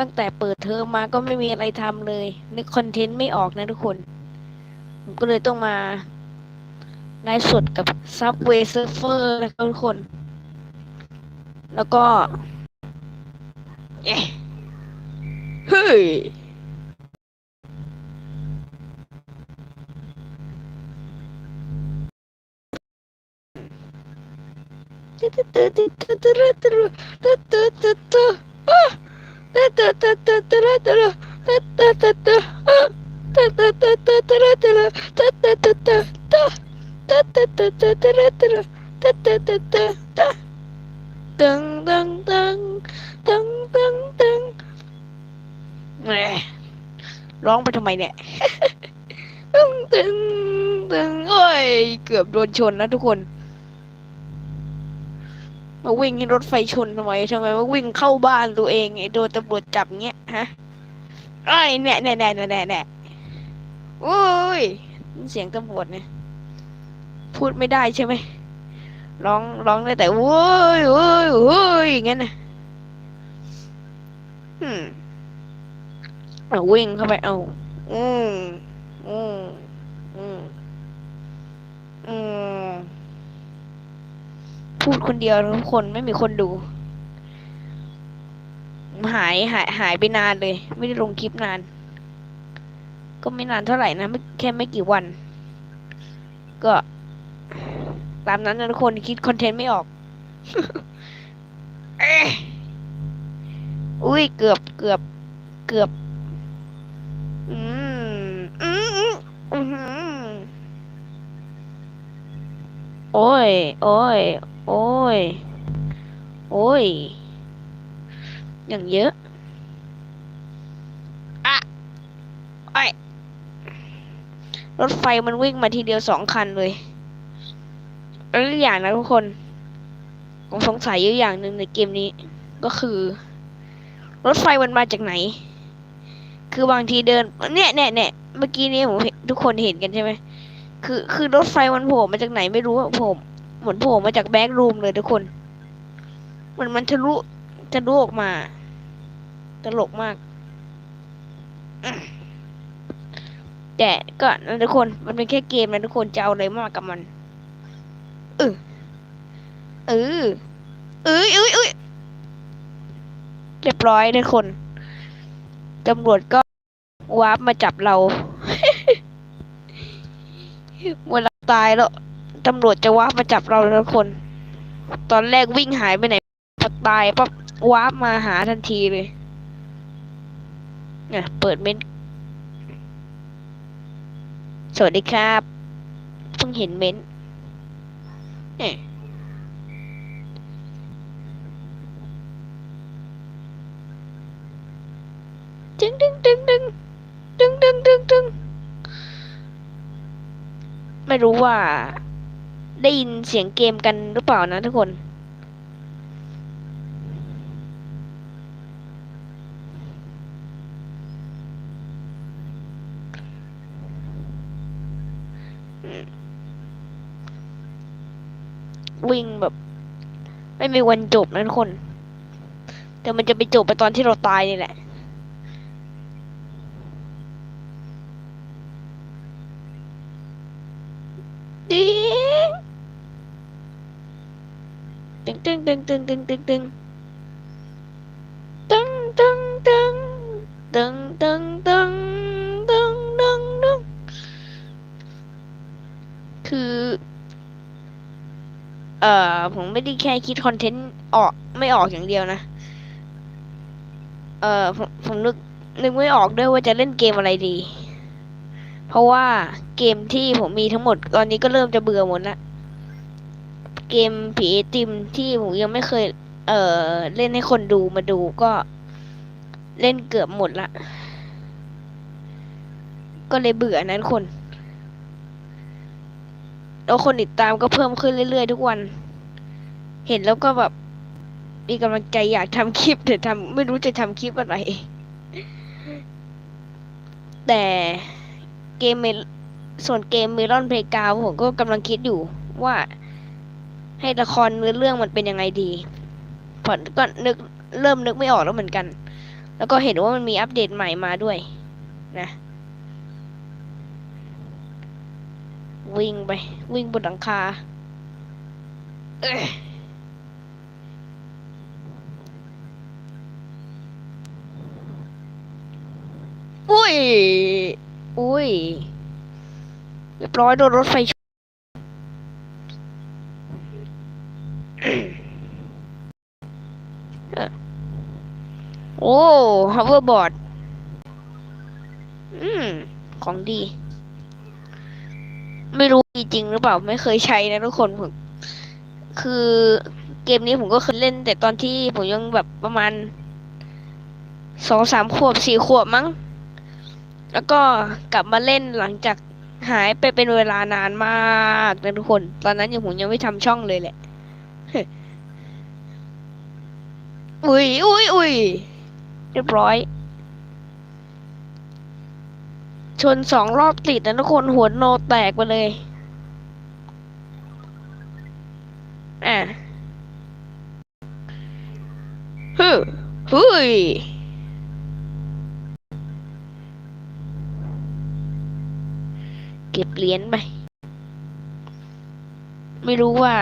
ตั้งแต่เปิดเทอมมาก็ไม่มีอะไรทำเลย นึกคอนเทนต์ไม่ออกนะทุกคน ผมก็เลยต้องมาไลฟ์สดกับ Subway Surfer นะครับทุกคน แล้วก็เอ๊ะเฮ้ยตึ งตึงตึงตึงตึงตึงแหมร้องไปทำไมเนี่ย ตึงตึงตึงโอ้ย เกือบโดนชนนะทุกคน มาวิ่งให้รถไฟชนทำไมทำไมมาวิ่งเข้าบ้านตัวเองไอ้โดนตำรวจจับเงี้ยฮะไอ้ยแน่แน่แน่แน่แน่แน่โอ้ยเสียงตำรวจเนี่ยพูดไม่ได้ใช่ไหมร้องร้องได้แต่โว้ยโว้ยโว้ยอย่างเงั้นนะอืมเอาวิ่งเข้าไปเอาอืมอืมอืมอืม พูดคนเดียวทุกคนไม่มีคนดู หายหายหายไปนานเลย ไม่ได้ลงคลิปนาน ก็ไม่นานเท่าไหร่นะไม่แค่ไม่กี่วัน ก็ตามนั้นนะทุกคนคิดคอนเทนต์ไม่ออกอุ้ยเกือบเกือบเกือบ อืมอืมอืมโอ้ย โอ้ย โอ้ย โอ้ย อย่างเยอะอะไอยรถไฟมันวิ่งมาทีเดียวสองคันเลยแล้วอีกอย่างนะทุกคน ผมสงสัยอยู่อย่างหนึ่งในเกมนี้ ก็คือ รถไฟมันมาจากไหน คือบางทีเดิน เนี่ยเนี่ยเนี่ยเมื่อกี้นี้ผมทุกคนเห็นกันใช่ไหมคือ คือรถไฟมันโผล่มาจากไหนไม่รู้อะผม เหมือนโผล่มาจากแบ็กรูมเลยทุกคน เหมันมันทะลุทะลุออกมา ตลกมาก แต่ก็นะทุกคนมันเป็นแค่เกมนะทุกคนจะเอาอะไรมากกับมันเออเออเอ้ยเอ้ยเอ้ยเรียบร้อยทุกคนตำรวจก็วาร์ปมาจับเราเวลาตายแล้ว ตำรวจจะว้ามาจับเราแล้วทุกคน ตอนแรกวิ่งหายไปไหนพอตายปั๊บว้ามาหาทันทีเลยเนี่ยเปิดเมนสวัสดีครับเพิ่งเห็นเมนเนี่ยดึงดึงดึงดึงดึงดึงดึงดึงไม่รู้ว่า ได้ยินเสียงเกมกันหรือเปล่านะทุกคน วิ่งแบบ ไม่มีวันจบนะทุกคน แต่มันจะไปจบไปตอนที่เราตายนี่แหละดี ตึงตึงตึงตึงตึงตึงตึงตึงตึงตึงตึงตึงตึงตึงตึงตึงคือ เอ่อ ผมไม่ได้แค่คิดคอนเทนต์ออกไม่ออกอย่างเดียวนะ เอ่อ ผมผมนึกนึกไม่ออกด้วยว่าจะเล่นเกมอะไรดี เพราะว่าเกมที่ผมมีทั้งหมด ตอนนี้ก็เริ่มจะเบื่อหมดละ เกมผีติมที่ผมยังไม่เคย เอ่อ เล่นให้คนดูมาดูก็ เล่นเกือบหมดละ ก็เลยเบื่อนะทุกคน แล้วคนติดตามก็เพิ่มขึ้นเรื่อยๆทุกวัน เห็นแล้วก็แบบ มีกำลังใจอยากทำคลิปแต่ทำไม่รู้จะทำคลิปอะไร แต่เกมเมลส่วนเกมเมลอนเพลกาวผมก็กำลังคิดอยู่ว่า ให้ละครเนื้อเรื่องมันเป็นยังไงดีผมก็นึกเริ่มนึกไม่ออกแล้วเหมือนกัน แล้วก็เห็นว่ามันมีอัปเดตใหม่มาด้วย นะ วิ่งไป วิ่งบนหลังคาเอ้ยอุ้ย อุ้ยเรียบร้อยโดนรถไฟชน เอ่อ โอ้ฮอ v เวอร์บอร์ด อืม ของดี ไม่รู้ดีจริงหรือเปล่า ไม่เคยใช้นะทุกคนผมคือเกมนี้ผมก็เคยเล่น แต่ตอนที่ผมยังแบบประมาณสองสามขวบสี่ขวบมั้ง แล้วก็กลับมาเล่นหลังจากหายไปเป็นเวลานานมากนะทุกคน ตอนนั้นยังผมยังไม่ทำช่องเลยแหละ อุ้ยอุ้ยอุ้ยเรียบร้อย ชนสองรอบติดนะทุกคนหัวโนแตกไปเลย อะฮึฮึยเก็บเหรียญไป ไม่รู้ว่า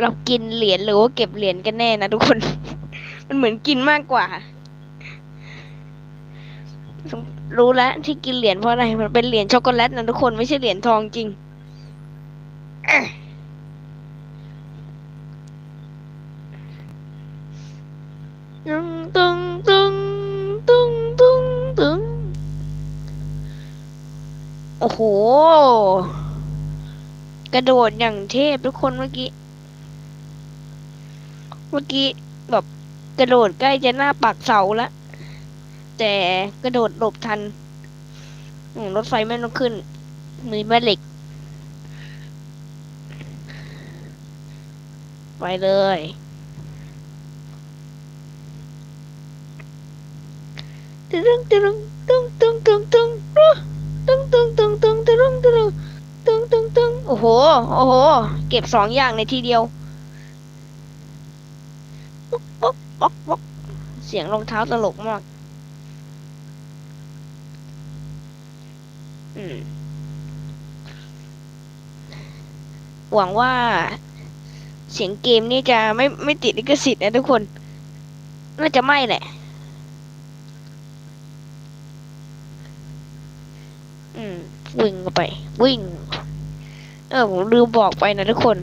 เรากินเหรียญหรือว่าเก็บเหรียญกันแน่นะทุกคน มันเหมือนกินมากกว่า รู้แล้วที่กินเหรียญเพราะอะไร มันเป็นเหรียญช็อกโกแลตนะทุกคนไม่ใช่เหรียญทองจริงตึงตึงตึงตึงตึงตึงโอ้โห กระโดดอย่างเทพทุกคนเมื่อกี้ เมื่อกี้แบบ กระโดดใกล้จะหน้าปากเสาล้วแต่กระโดดหลบทันรถไฟไม่ต้องขึ้น มีแม่เหล็ก ไปเลย ตึ้งตึ้งตึ้งตึ้งตึ้งตึ้งตึ้งตึ้งตึ้งตึ้งตึ้งตึ้งตึ้งตึ้งตึ้งโอ้โห โอ้โห เก็บสองอย่างในทีเดียวป๊อก ป๊อกป๊อกเสียงรองเท้าตลกมาก อืม หวังว่าเสียงเกมนี่จะไม่ไม่ติดลิขสิทธิ์นะทุกคน น่าจะไม่แหละ อืม วิ่งไป วิ่ง เออ ผมลืมบอกไปนะทุกคน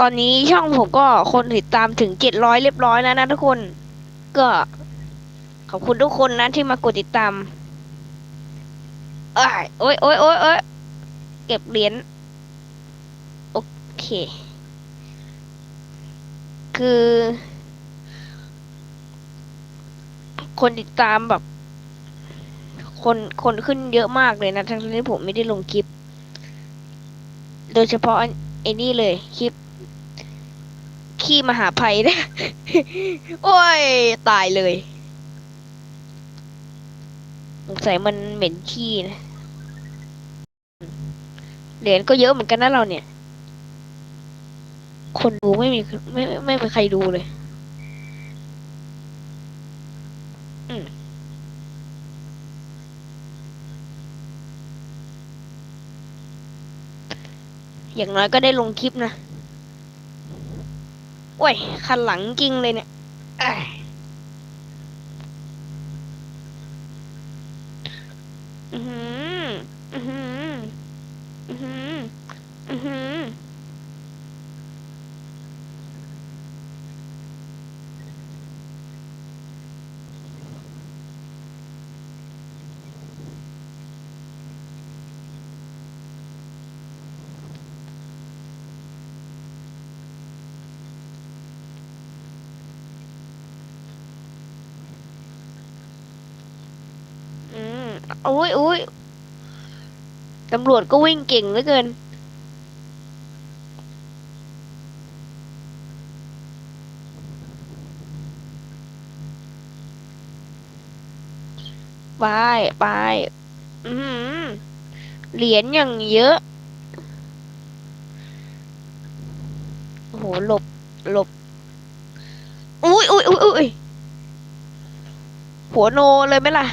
ตอนนี้ช่องผมก็คนติดตามถึงเจ็ดร้อยเรียบร้อยแล้วนะทุกคน ก็ขอบคุณทุกคนนะที่มากดติดตามเอ้ยโอ้ยโอ้ยโอ้ยโอ้ยเก็บเหรียญโอเค คือ คนติดตามแบบ คนคนขึ้นเยอะมากเลยนะ ทั้งที่ผมไม่ได้ลงคลิป โดยเฉพาะไอ้นี่เลยคลิป ขี้มหาภัยนะ โอ้ย ตายเลย สงสัยมันเหม็นขี้นะ เหรียญก็เยอะเหมือนกันนะเราเนี่ย คนดูไม่มีไม่ไม่มีใครดูเลยอย่างน้อยก็ได้ลงคลิปนะ โอ้ย คันหลังจริงเลยเนี่ยเอ้ยอือหืออื โอ้ยโอ้ยตำรวจก็วิ่งเก่งเหลือเกิน ไป ไป อือหือเหรียญอย่างเยอะ โอ้โห หลบ หลบ อุ้ยอุ้ยอุ้ยอุ้ยหัวโนเลยไหมล่ะ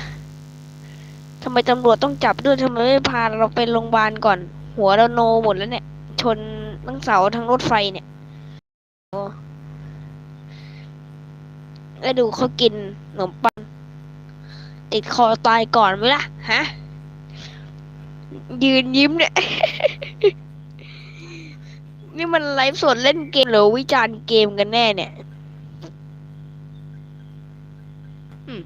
ทำไมตำรวจต้องจับด้วยทำไมไม่พาเราไปโรงพยาบาลก่อน หัวเราโนหมดแล้วเนี่ย ชนทั้งเสาทั้งรถไฟเนี่ยแล้วดูเขากินขนมปังติดคอตายก่อนไหมล่ะ ฮะ ยืนยิ้มเนี่ย นี่มันไลฟ์สดเล่นเกมหรือวิจารณ์เกมกันแน่เนี่ย อืมอะ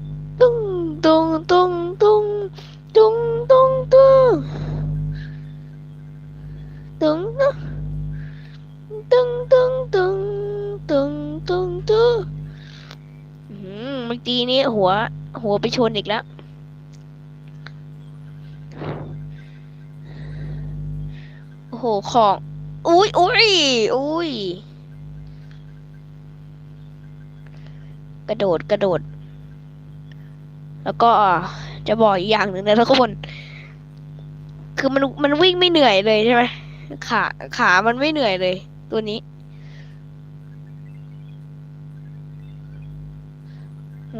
หัว หัวไปชนอีกแล้ว โอ้โห ของ อุ้ยอุ้ยอุ้ย กระโดด กระโดด แล้วก็จะบอกอีกอย่างหนึ่งนะทุกคน คือมันมันวิ่งไม่เหนื่อยเลยใช่ไหมขา ขามันไม่เหนื่อยเลย ตัวนี้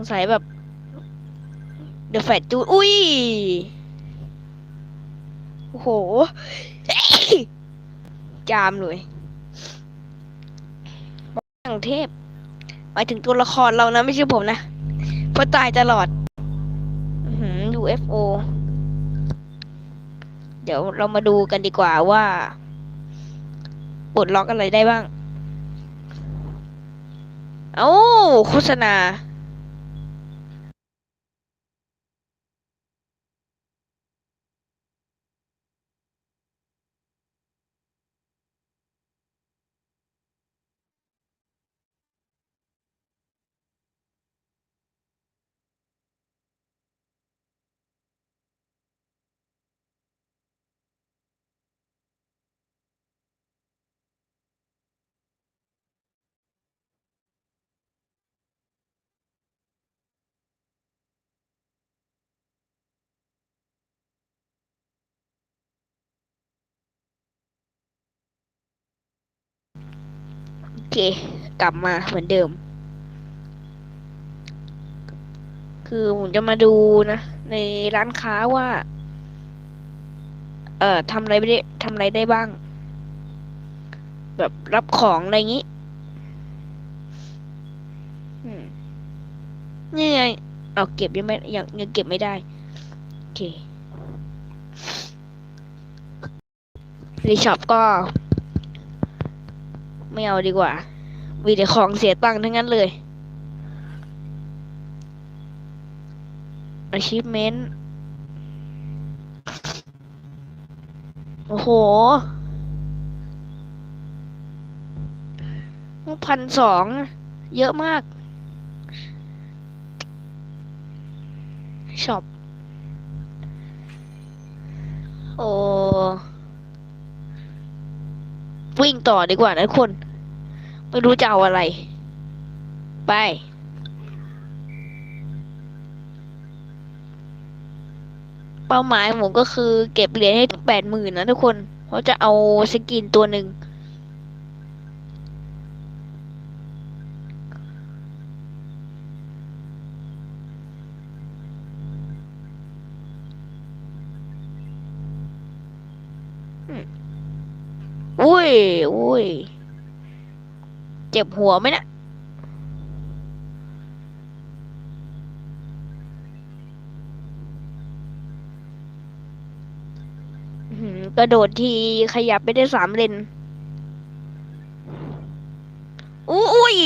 งสัยแบบเดอะแฟตจูอุ้ย โอ้โห จามเลยอย่างเทพ หมายถึงตัวละครเรานะไม่ใช่ผมนะเพราะตายตลอดอื้อหือ UFO เดี๋ยวเรามาดูกันดีกว่าว่าปลดล็อกอะไรได้บ้าง เอ้าโฆษณา เค กลับมาเหมือนเดิม คือผมจะมาดูนะ ในร้านค้าว่า เอ่อทำอะไรไม่ได้ทำอะไรได้บ้าง แบบรับของอะไรอย่างนี้นี่ไง เอาเก็บยังไม่ยังยังเก็บไม่ได้ โอเครีช็อปก็ ไม่เอาดีกว่า มีแต่ของเสียตังค์ทั้งนั้นเลย achievement โอ้โหพันสอง เยอะมาก ช็อป โอ้ วิ่งต่อดีกว่านะคน ไม่รู้จะเอาอะไร ไป เป้าหมายผมก็คือเก็บเหรียญให้ถึงแปดหมื่นนะทุกคน เพราะจะเอาสกินตัวหนึ่งอุ้ยอุ้ย เจ็บหัวไหมนะกระโดดทีขยับไปได้สามเลนอุ้ย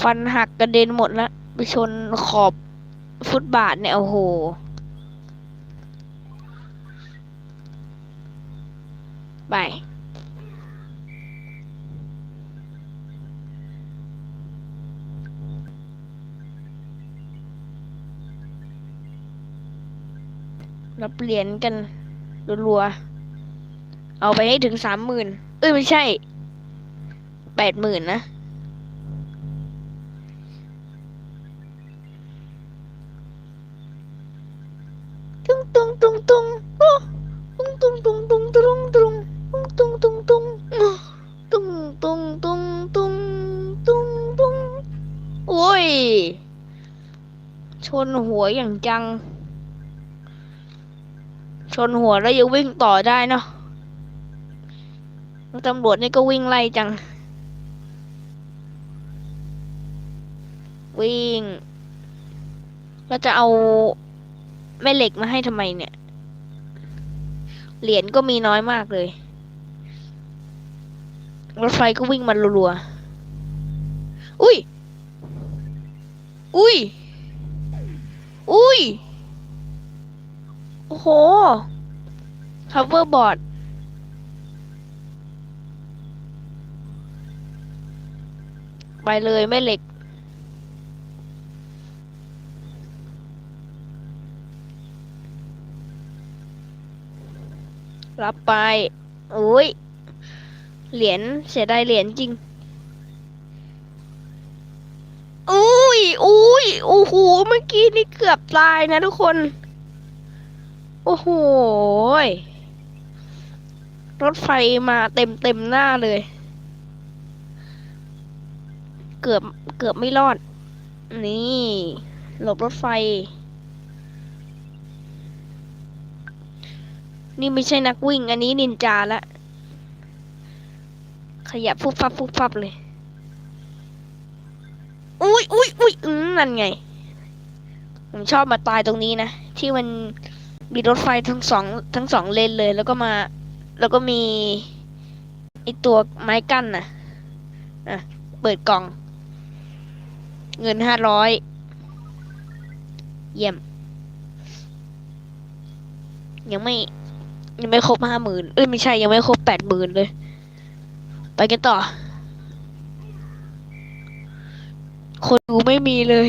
ฟันหักกระเด็นหมดล้วไปชนขอบฟุตบาทเนี่ย โอ้โห ไป รับเหรียญกันรัวๆเอาไปให้ถึงสามหมื่นเอ้ยไม่ใช่แปดหมื่นนะตุ้งตุ้งตุ้งตุ้งโอ้ตุ้งตุ้งตุ้งตุ้งตุ้งตุ้งตุ้งตุ้งตุ้งตุ้งตุ้งตุ้งตุ้งตุ้งตุ้งตุ้งโอ้ยชนหัวอย่างจัง ชนหัวแล้วยังวิ่งต่อได้เนาะตำรวจนี่ก็วิ่งไล่จัง วิ่ง แล้วจะเอาแม่เหล็กมาให้ทำไมเนี่ย เหรียญก็มีน้อยมากเลย รถไฟก็วิ่งมันรัวๆ อุ้ย อุ้ย อุ้ย โอ้โห hoverboard ไปเลยแม่เหล็ก รับไปอุ้ย เหรียญเสียดายเหรียญจริงอุ้ยอุ้ยโอ้โหเมื่อกี้นี่เกือบตายนะทุกคน โอ้โหรถไฟมาเต็มเต็มหน้าเลย เกือบเกือบไม่รอด นี่หลบรถไฟ นี่ไม่ใช่นักวิ่ง อันนี้นินจาละ ขยับฟุบฟับฟุบฟับเลย อุ้ยอุ้ยอุ้ยอืมนั่นไง ผมชอบมาตายตรงนี้นะ ที่มัน มีรถไฟทั้งสองทั้งสองเลนเลย แล้วก็มา แล้วก็มีไอตัวไม้กั้นน่ะอะ เปิดกล่อง เงินห้าร้อยเยี่ยม ยังไม่ ยังไม่ครบห้าหมื่นเอ้ยไม่ใช่ยังไม่ครบแปดหมื่นเลย ไปกันต่อ คนดูไม่มีเลย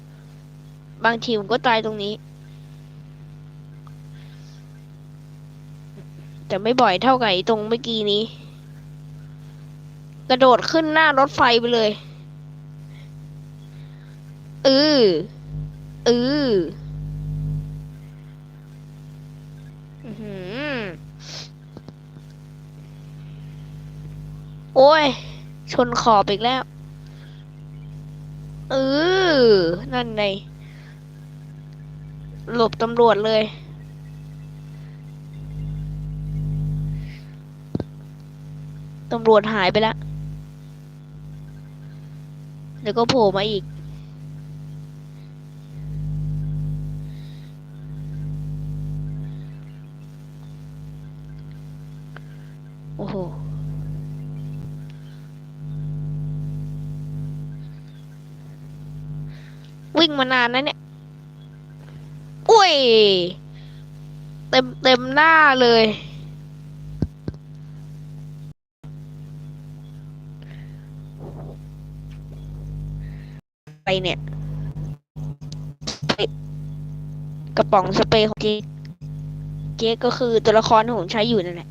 บางทีผมก็ตายตรงนี้ แต่ไม่บ่อยเท่ากับไอ้ตรงเมื่อกี้นี้ กระโดดขึ้นหน้ารถไฟไปเลยเออเอออื้อหือโอ้ย ชนขอบอีกแล้ว เออ นั่นไง หลบตำรวจเลย ตำรวจหายไปแล้วเดี๋ยวก็โผล่มาอีก โอ้โห วิ่งมานานนะเนี่ย ย เต็มเต็มหน้าเลย ไปเนี่ย กระป๋องสเปรย์ของเจ๊เจ๊ก็คือตัวละครที่ผมใช้อยู่นั่นแหละ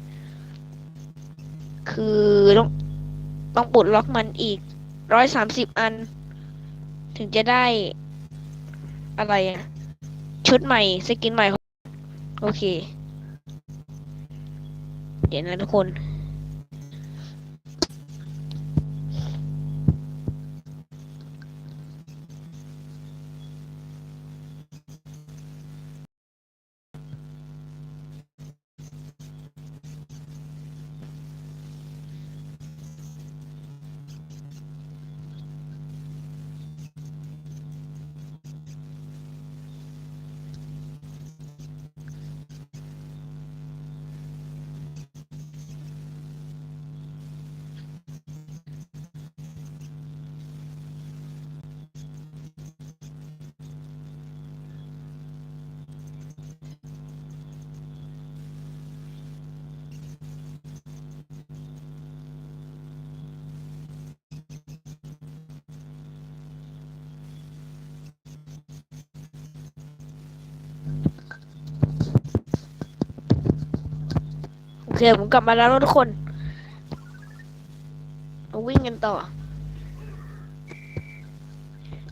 คือต้องต้องปลดล็อกมันอีกร้อยสามสิบอัน ถึงจะได้อะไรอะ ชุดใหม่สกินใหม่ โอเค เดี๋ยวนะทุกคน เคผมกลับมาแล้วทุกคนมาวิ่งกันต่อ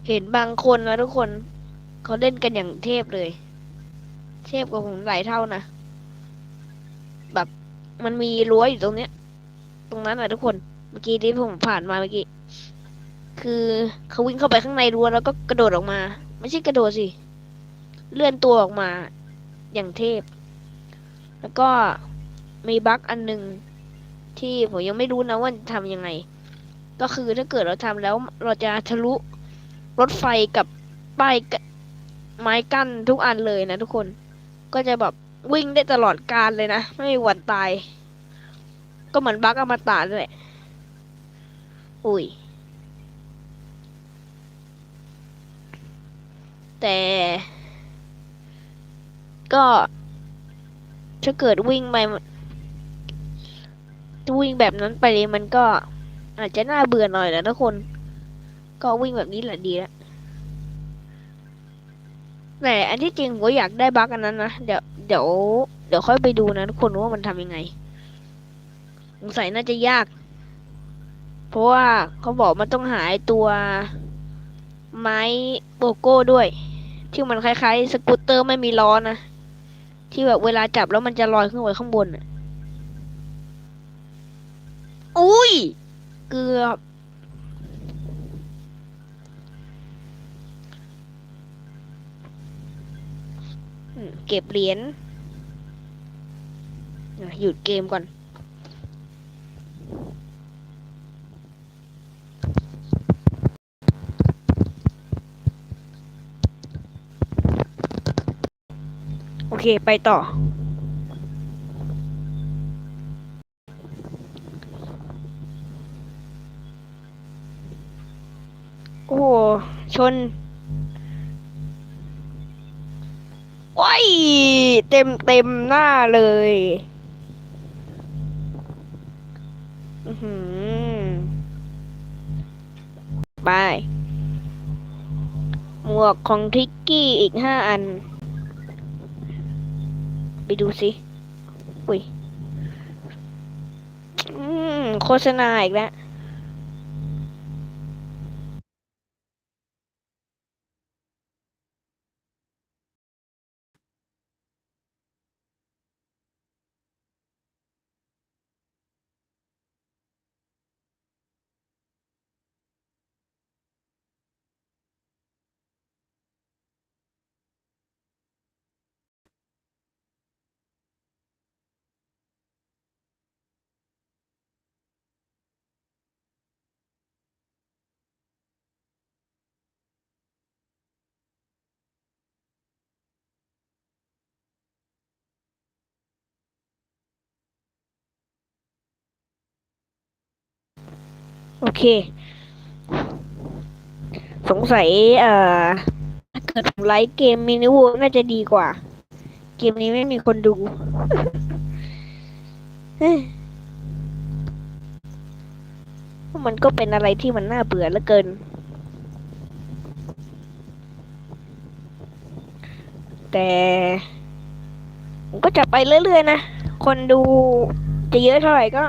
เห็นบางคนนะทุกคนเขาเล่นกันอย่างเทพเลย เทพกว่าผมหลายเท่านะแบบมันมีรั้วอยู่ตรงเนี้ย ตรงนั้นนะทุกคนเมื่อกี้ที่ผมผ่านมาเมื่อกี้คือเขาวิ่งเข้าไปข้างในรั้วแล้วก็กระโดดออกมา ไม่ใช่กระโดดสิ เลื่อนตัวออกมา อย่างเทพ แล้วก็ มีบั๊กอันหนึ่งที่ผมยังไม่รู้นะว่าทำยังไง ก็คือถ้าเกิดเราทำแล้วเราจะทะลุรถไฟกับป้ายกะไม้กั้นทุกอันเลยนะทุกคน ก็จะแบบวิ่งได้ตลอดกาลเลยนะ ไม่มีวันตาย ก็เหมือนบั๊กอมตะด้วยอุ้ย แต่ ก็ถ้าเกิดวิ่งไป วิ่งแบบนั้นไปเลยมันก็อาจจะน่าเบื่อหน่อยนะทุกคน ก็วิ่งแบบนี้แหละดีแล้วแต่อันที่จริงผมก็อยากได้บั๊กอันนั้นนะ เดี๋ยวเดี๋ยวเดี๋ยวค่อยไปดูนะทุกคนว่ามันทำยังไงสงสัยน่าจะยาก เพราะว่าเขาบอกมันต้องหาไอ้ตัวไม้โบโก้ด้วย ที่มันคล้ายๆ สกูตเตอร์ไม่มีล้อนะ ที่แบบเวลาจับแล้วมันจะลอยขึ้นไปข้างบนอะ อุ้ย เกือบ เก็บเหรียญหยุดเกมก่อน โอเค ไปต่อ โอ้โห ชนว้ายเต็มเต็มหน้าเลยอือหือไป หมวกของทริกกี้อีกห้าอัน ไปดูสิ อุ้ยอืมโฆษณาอีกแล้ว โอเค สงสัย เอ่อถ้าเกิดผมไลฟ์เกมมินิวูน่าจะดีกว่า เกมนี้ไม่มีคนดูเฮ้ยมันก็เป็นอะไรที่มันน่าเบื่อเหลือเกิน แต่ ผมก็จะไปเรื่อยๆนะ คนดูจะเยอะเท่าไหร่ก็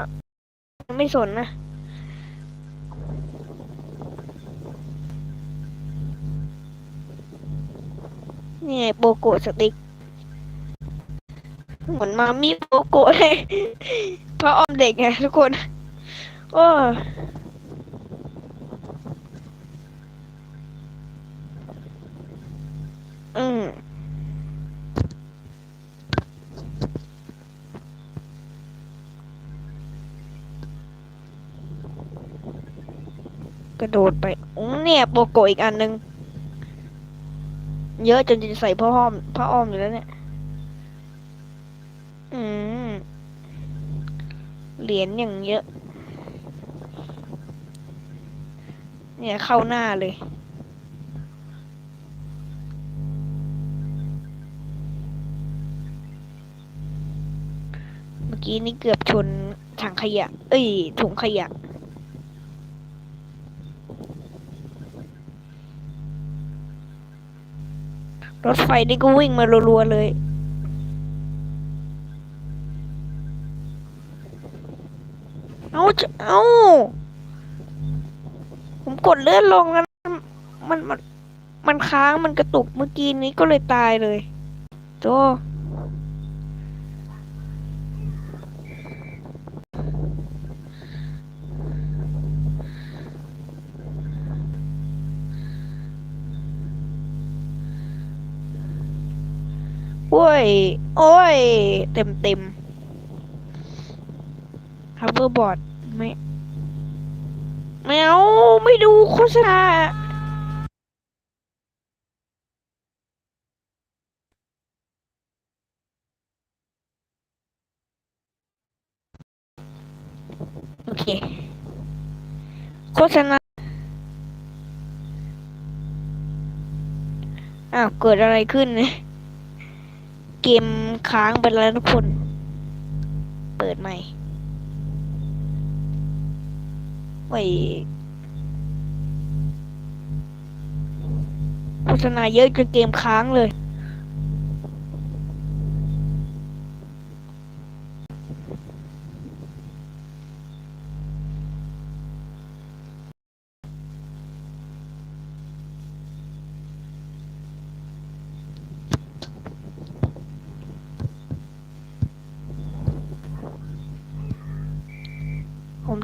ไม่สนนะ นี่ไงโปโกสติ๊กเหมือนมามีโปโกเลยพระอ้อมเด็กไงทุกคน โอ้อืมกระโดดไปอืมเนี่ยโปโกอีกอันนึง เยอะจนจะใส่ผ้าอ้อมผ้าอ้อมอยู่แล้วเนี่ย อืม เหรียญอย่างเยอะ เนี่ยเข้าหน้าเลย เมื่อกี้นี่เกือบชนถังขยะ เอ้ยถุงขยะ รถไฟนี่ก็วิ่งมารัวๆเลยเอาจะเอาผมกดเลื่อนลงแล้วมันมันมันค้างมันกระตุกเมื่อกี้นี้ก็เลยตายเลยโจ อ้ย โอ้ย เต็มเต็มฮับเบอร์บอร์ดไม่ไม่เอา ไม่ดูโฆษณาโอเค โฆษณา อ้าว เกิดอะไรขึ้นเนี่ย เกมค้างไปแล้วทุกคน เปิดใหม่ไว้โฆษณาเยอะจนเกมค้างเลย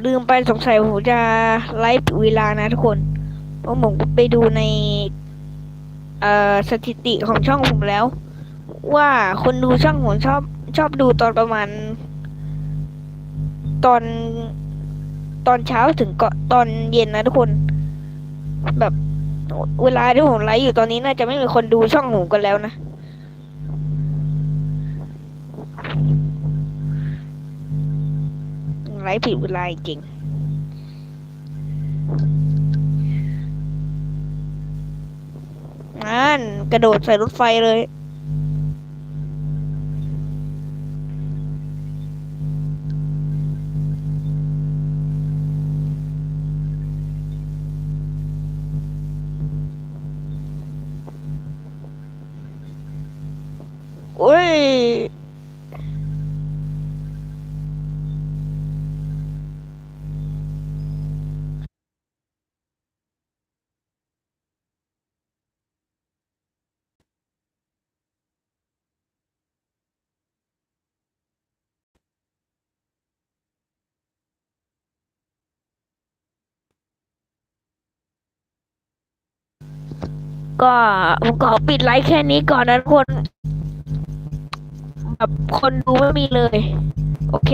ลืมไปสงสัยผมจะไลฟ์เวลานะทุกคน เพราะผมไปดูในเอ่อสถิติของช่องผมแล้ว ว่าคนดูช่องผมชอบชอบดูตอนประมาณ ตอนตอนเช้าถึงก็ตอนเย็นนะทุกคน แบบเวลาที่ผมไลฟ์อยู่ตอนนี้น่าจะไม่มีคนดูช่องผมกันแล้วนะ ผิดเวลาจริงนั่นกระโดดใส่รถไฟเลยโอ้ย ก็ผมขอปิดไลค์แค่นี้ก่อนนะทุกคน แบบคนดูไม่มีเลย โอเค